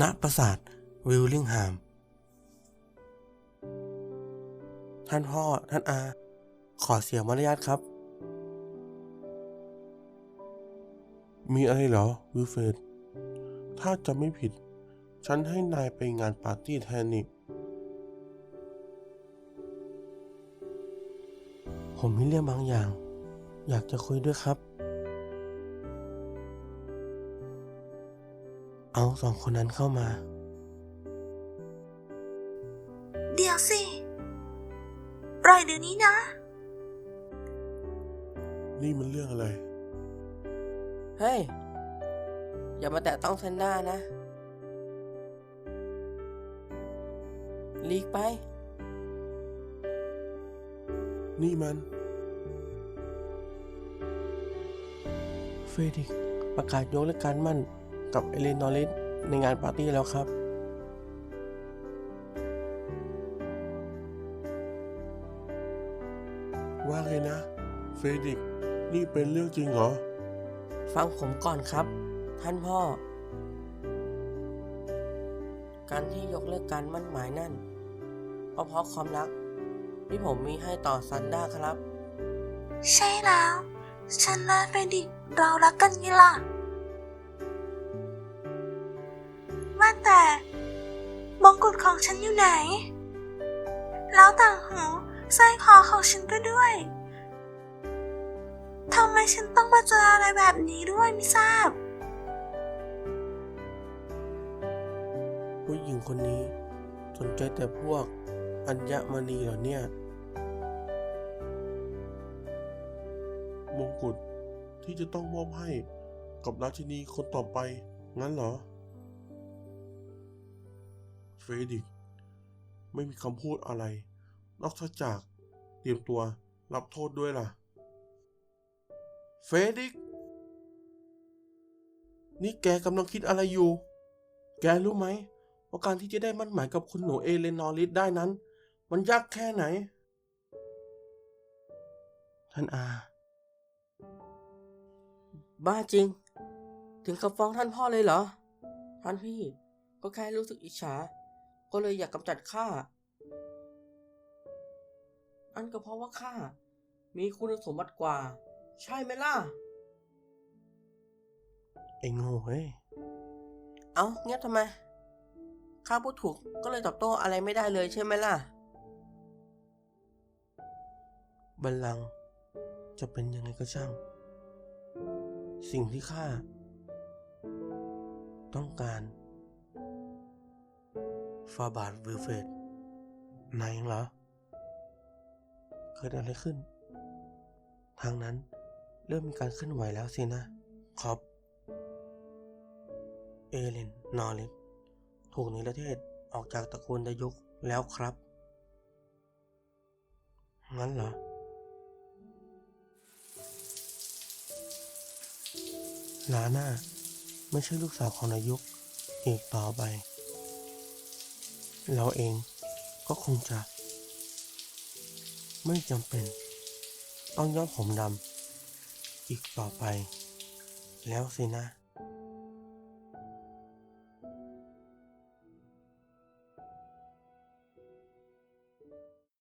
ณปราสาทวิลลิงแฮม ท่านพ่อ ท่านอา ขอเสียมารยาทครับ มีอะไรเหรอ วิลเฟรดถ้าจะไม่ผิด ฉันให้นายไปงานปาร์ตี้แทนนี่ ผมมีเรื่องบางอย่าง อยากจะคุยด้วยครับ เอาสองคนนั้นเข้ามา เดี๋ยวสิ ปล่อยเดี๋ยวนี้นะ นี่มันเรื่องอะไร เฮ้ย อย่ามาแตะต้องเซนด้านะ ลีกไป นี่มัน เฟรดิกประกาศยกเลิกการมั่น กับเอเลนอริสในงานปาร์ตี้แล้วครับว่าไงนะเฟรดิก นี่เป็นเรื่องจริงเหรอ ฟังผมก่อนครับ ท่านพ่อ การที่ยกเลิกการมั่นหมายนั่นก็เพราะความรัก ที่ผมมีให้ต่อซันด้าครับ ใช่แล้ว ฉันและเฟรดิกเรารักกันไงล่ะ ว่าแต่มงกุฎของฉันอยู่ไหน แล้วต่างหูสร้อยคอของฉันก็ด้วยทำไมฉันต้องมาเจออะไรแบบนี้ด้วยไม่ทราบ ผู้หญิงคนนี้สนใจแต่พวกอัญมณีเหรอเนี่ย มงกุฎที่จะต้องมอบให้กับราชินีคนต่อไป งั้นเหรอเฟรดิก ไม่มีคำพูดอะไร นอกจากเตรียมตัวรับโทษด้วยล่ะ เฟรดิก นี่แกกำลังคิดอะไรอยู่ แกรู้ไหมว่าการที่จะได้มั่นหมายกับคุณหนูเอเลนอริสได้นั้น มันยากแค่ไหน ท่านอา บ้าจริง ถึงกับฟ้องท่านพ่อเลยเหรอ ท่านพี่ก็แค่รู้สึกอิจฉา ก็เลยอยากกำจัดข้า อันก็เพราะว่าข้า มีคุณสมบัติกว่า ใช่ไหมล่ะ ไอ้โง่เฮ้ย เอาเงียบทำไม ข้าพูดถูกก็เลยตอบโต้อะไรไม่ได้เลยใช่ไหมล่ะ บัลลังก์จะเป็นยังไงก็ช่าง สิ่งที่ข้า ต้องการ ฟาบาทวิลเฟดนายเองเหรอ เกิดอะไรขึ้น ทางนั้นเริ่มมีการเคลื่อนไหวแล้วสินะ ครอบเอเลน นอริสถูกนิรเทศออกจากตระกูลดายุกแล้วครับ งั้นเหรอ ลาน่า ไม่ใช่ลูกสาวของนายุกอีกต่อไป เราเองก็คงจะ ไม่จำเป็น ต้องย้อมผมดำอีกต่อไป แล้วสินะ